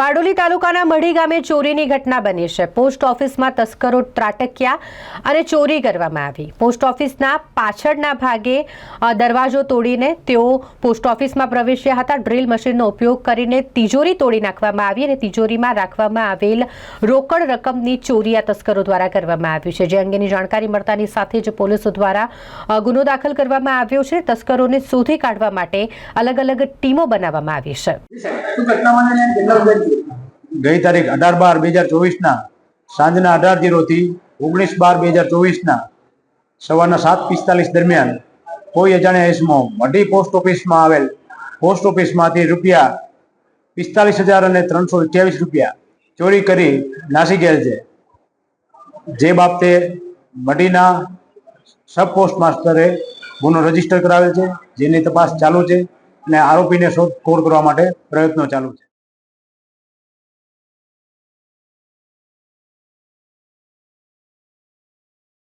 બારડોલી તાલુકાના મઢી ગામે ચોરીની ઘટના બની છે. પોસ્ટ ઓફિસમાં તસ્કરો ત્રાટક્યા અને ચોરી કરવામાં આવી. પોસ્ટ ઓફિસના પાછળના ભાગે દરવાજો તોડીને તેઓ પોસ્ટ ઓફિસમાં પ્રવેશ્યા હતા. ડ્રિલ મશીનનો ઉપયોગ કરીને તિજોરી તોડી નાખવામાં આવી અને તિજોરીમાં રાખવામાં આવેલ રોકડ રકમની ચોરી આ તસ્કરો દ્વારા કરવામાં આવી છે. જે અંગેની જાણકારી મળતાની સાથે જ પોલીસ દ્વારા ગુનો દાખલ કરવામાં આવ્યો છે. તસ્કરોને શોધી કાઢવા માટે અલગ અલગ ટીમો બનાવવામાં આવી છે. ગઈ તારીખ અઢાર બાર બે હજાર ચોવીસના, સાંજના અઢાર જીરોથી ઓગણીસ બાર બે હજાર ચોવીસના, સવારના સાત પિસ્તાલીસ દરમિયાન કોઈ અજાણ્યા ઇસમો મઢી પોસ્ટ ઓફિસમાં આવેલ પોસ્ટ ઓફિસમાંથી રૂપિયા પિસ્તાલીસ હજાર અને ત્રણસો અઠ્યાવીસ રૂપિયા ચોરી કરી નાસી ગયેલ છે. જે બાબતે મઢીના સબ પોસ્ટ માસ્ટરે ગુનો રજિસ્ટર કરાવેલ છે, જેની તપાસ ચાલુ છે અને આરોપીને શોધખોળ કરવા માટે પ્રયત્નો ચાલુ છે.